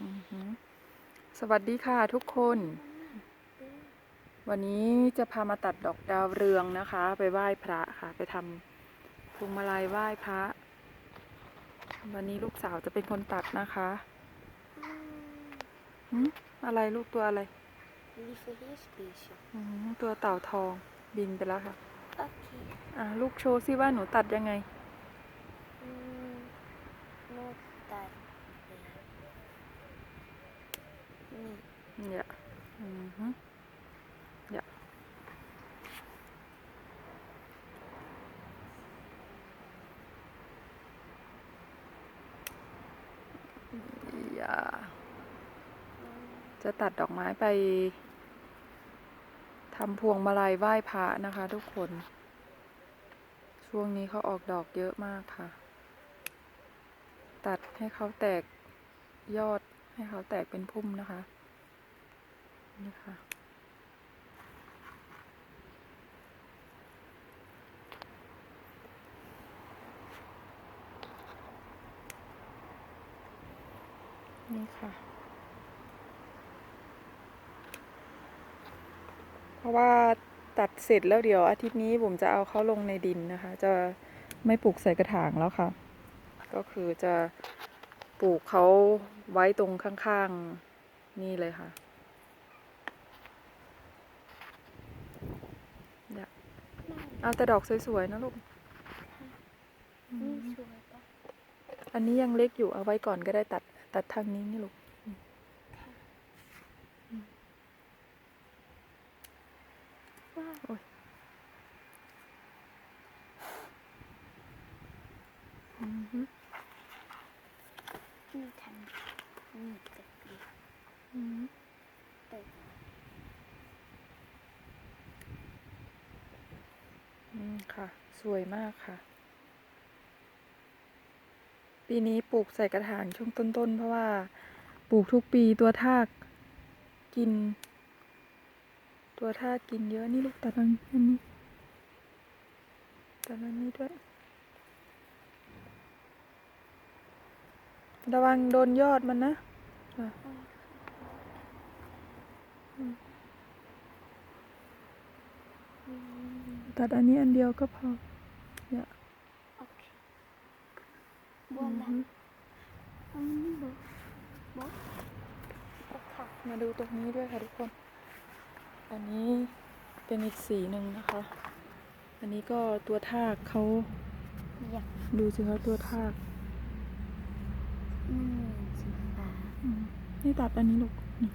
อือหือสวัสดีค่ะทุกคน วันนี้จะพามาตัดดอกดาวเรืองนะคะ ไปไหว้พระค่ะ ไปทำพวงมาลัยไหว้พระ วันนี้ลูกสาวจะเป็นคนตัดนะคะหึอะไรลูกตัวอะไร Lieve heersbeestje. อืมตัวเต่าทองบินไปแล้วค่ะ Oké. อะลูกโชว์ซิว่าหนูตัดยังไง Mm, nog daar. Ja. Nee. อย่าอือหืออย่าอย่าจะตัดดอกไม้ไปทำพวงมาลัยไหว้พระนะคะทุกคน ช่วงนี้เขาออกดอกเยอะมากค่ะ ตัดให้เขาแตกยอด ให้เขาแตกเป็นพุ่มนะคะนี่ค่ะนี่ค่ะ เพราะว่าตัดเสร็จแล้วเดี๋ยวอาทิตย์นี้ผมจะเอาเขาลงในดินนะคะ จะไม่ปลูกใส่กระถางแล้วค่ะ ก็คือจะ ปลูกเขาไว้ตรงข้างๆ นี่เลยค่ะเนี่ยเอาแต่ดอกสวยๆนะลูก Niet zo hard. อันนี้ยังเล็กอยู่เอาไว้ก่อนก็ได้ตัดตัดทางนี้นี่ลูก Wauw. อือ ฮึ Niet hem. Niet te veel. อือฮึ Te อืมค่ะ สวยมากค่ะ ปีนี้ปลูกใส่กระถางช่วงต้นๆ เพราะว่า ปลูกทุกปีตัวทากกิน ตัวทากกินเยอะนี่ลูกตัดอันอันนี้ตัดอันนี้ด้วย ระวังโดนยอดมันนะอะอืมตัดอันนี้อันเดียวก็พอเนี่ย Oké. Voilà. Mm, bo. Bo. Oké. มาดูตรงนี้ด้วยค่ะทุกคน อันนี้เป็นอีกสีหนึ่งนะคะ อันนี้ก็ตัวทากเขา Ja. ดูสิคะตัวทาก Mm, zie maar. อืมนี่ตัดอันนี้ลูกนี่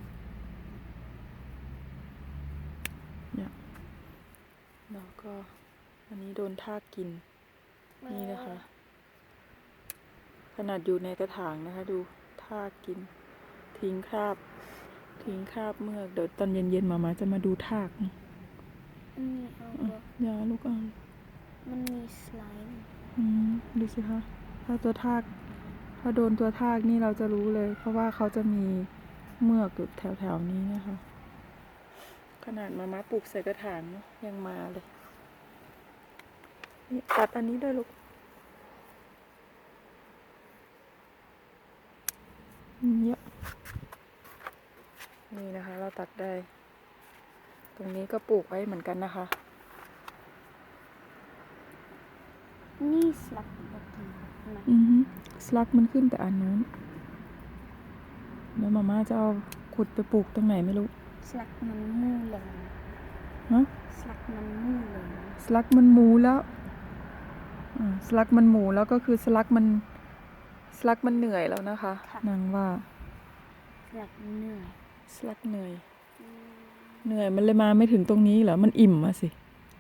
เนี่ยแล้วก็อันนี้โดนทากกิน นี่นะคะ ขนาดอยู่ในกระถางนะคะ ดูทากกิน ทิ้งคราบ ทิ้งคราบเมือกเดี๋ยวตอนเย็นๆมามาจะมาดูทากนะ Mm, อะ oh, อย่าลูกอะมันมี slime อืมดูสิคะถ้าตัวทาก ถ้าโดนตัวทากนี่เราจะรู้เลย เพราะว่าเขาจะมีเมือกอยู่แถวๆนี้นะคะ ขนาดมามาปลูกใส่กระถางเนยังมาเลยนี่ตัดอันนี้ด้วยลูกอืมเยอะนี่นะคะ เราตัดได้ ตรงนี้ก็ปลูกไว้เหมือนกันนะคะ นี่สลักปกตินะอือฮึสลักมันขึ้นแต่อันนู้นแล้วมาม่าจะเอาขุดไปปลูกตรงไหนไม่รู้ สลักมันมูเลยฮะสลักมันมูเลยสลักมันหมูแล้วอ่าสลักมันหมูแล้วก็คือสลักมันสลักมันเหนื่อยแล้วนะคะนางว่าสลักเหนื่อยสลักเหนื่อย เหนื่อยมันเลยมาไม่ถึงตรงนี้เหรอมันอิ่มอะสิ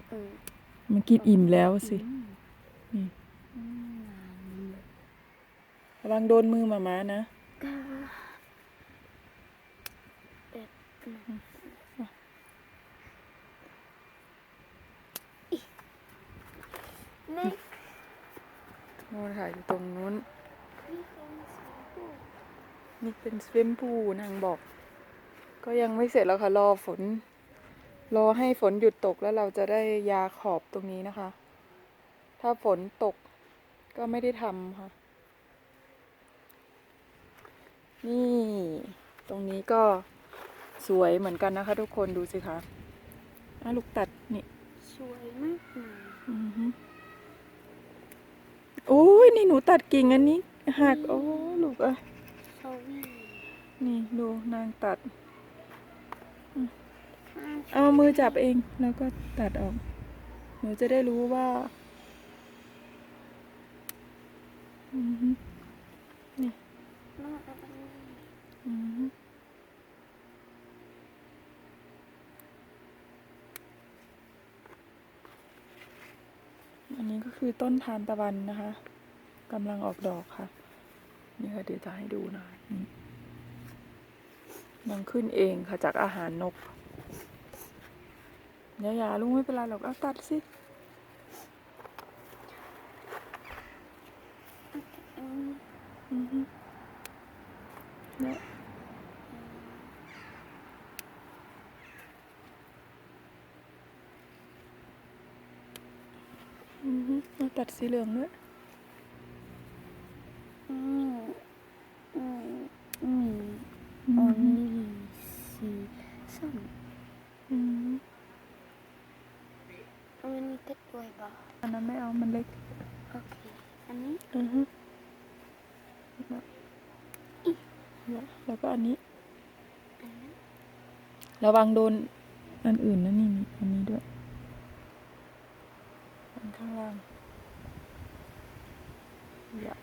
เออมันกินอิ่มแล้วสิ อืม นี่อืมระวังโดนมือมาม่านะก็แบบอิเล็กโน่นค่ะอยู่ตรงนู้นนี่เป็นสีฟูนี่เป็นสเวมพูนางบอก ก็ยังไม่เสร็จแล้วค่ะ รอฝน รอให้ฝนหยุดตกแล้วเราจะได้ยาขอบตรงนี้นะคะ ถ้าฝนตกก็ไม่ได้ทำค่ะ นี่ ตรงนี้ก็สวยเหมือนกันนะคะ ทุกคนดูสิคะอะลูกตัดนี่สวยมากมายอือฮึโอ้ยนี่หนูตัดกิ่งอันนี้หักโอ้ลูกเอ้ยสวีนี่ดูนางตัดอ่าเอามือจับเองแล้วก็ตัดออก หนูจะได้รู้ว่า อือฮึนี่ น้อง เอาอันนี้อือฮึอันนี้ก็คือต้นทานตะวันนะคะกำลังออกดอกค่ะ นี่ค่ะเดี๋ยวจะให้ดูนะนี่มันขึ้นเองค่ะจากอาหารนกย่าอย่าลุงไม่เป็นไรหรอกเอาตัดสิ อันนี้ อือฮึ เยอือฮึเอาตัดสีเหลืองด้วยอืมอืมอืมอือัอนฮึนี้สีส้มอือฮึอันนี้ตัดด้วยบ่อันนั้นไม่เอา มันเล็ก โอเค อันนี้ อือฮึ แล้วก็อันนี้อันนั้นระวังโดนอันอื่นนะนี่นี่อันนี้ด้วยอันข้างล่างอย่า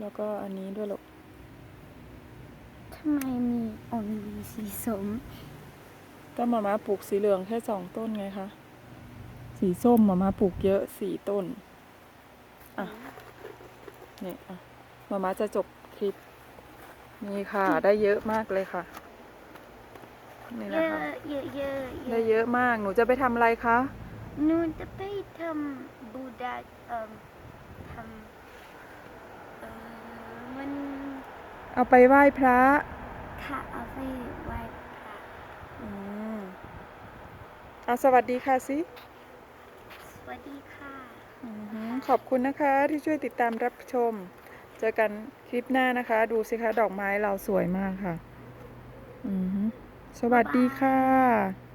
แล้วก็อันนี้ด้วยหรอกทำไมมีอันนี้สีส้มก็มามาปลูกสีเหลืองแค่สองต้นไงคะ สีส้มมามาปลูกเยอะสี่ต้น อะนี่อะ มามาจะจบคลิป นี่ค่ะ ได้เยอะมากเลยค่ะ นี่เยนะอะ คะ เยอะเยอะได้เยอะมาก หนูจะไปทำอะไรคะ หนูจะไปทำบูดาเอ่อทำเอ่อมันเอาไปไหว้พระ ค่ะเอาไปไหว้พระอืมเอาสวัสดีค่ะสิ สวัสดีค่ะ อือหือขอบคุณนะคะที่ช่วยติดตามรับชม เจอกันคลิปหน้านะคะ ดูสิคะ ดอกไม้เราสวยมากค่ะ สวัสดีค่ะ